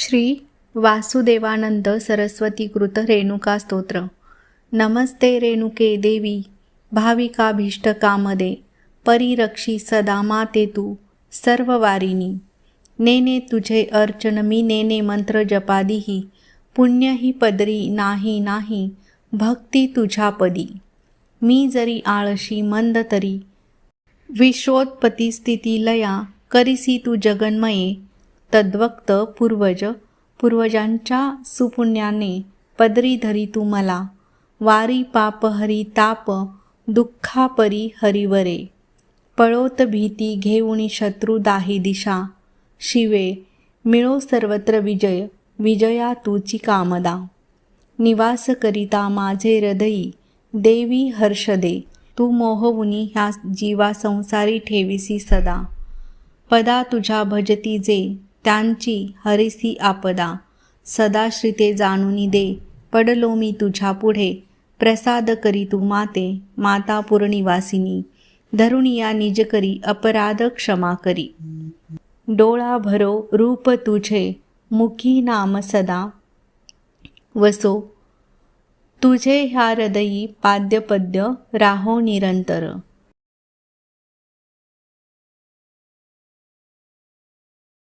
श्री वासुदेवानंद सरस्वती कृत रेणुका स्तोत्र. नमस्ते रेणुके देवी भाविकाभीष्टकामदे परिरक्षी सदा माते तू सर्व वारिणी नेने तुझे अर्चन मी नेने मंत्र जपादिही पुण्य ही पदरी नाही नाही भक्ती तुझ्या पदी मी जरी आळशी मंद तरी विश्वोत्पत्ती स्थिती लया करिसी तू जगन्मये तद्वक्त पूर्वज पूर्वजांच्या सुपुण्याने पदरी धरी तू मला. वारी पाप हरी ताप दुःखापरी हरिवरे. पळोत भीती घेऊणी शत्रू दाही दिशा. शिवे मिळो सर्वत्र विजय विजया तुची कामदा. निवास करिता माझे हृदयी देवी हर्षदे. तू मोहवुनी ह्या जीवा संसारी ठेविसी सदा. पदा तुझ्या भजती जे त्यांची हरिसी आपदा. सदाश्रिते जाणूनी दे पडलो मी तुझ्या पुढे. प्रसाद करी तू माते माता पूर्णिवासिनी. धरुणिया निज करी अपराध क्षमा करी. डोळा भरो रूप तुझे मुखी नाम सदा. वसो तुझे ह्या हृदयी पाद्यपद्य राहो निरंतर.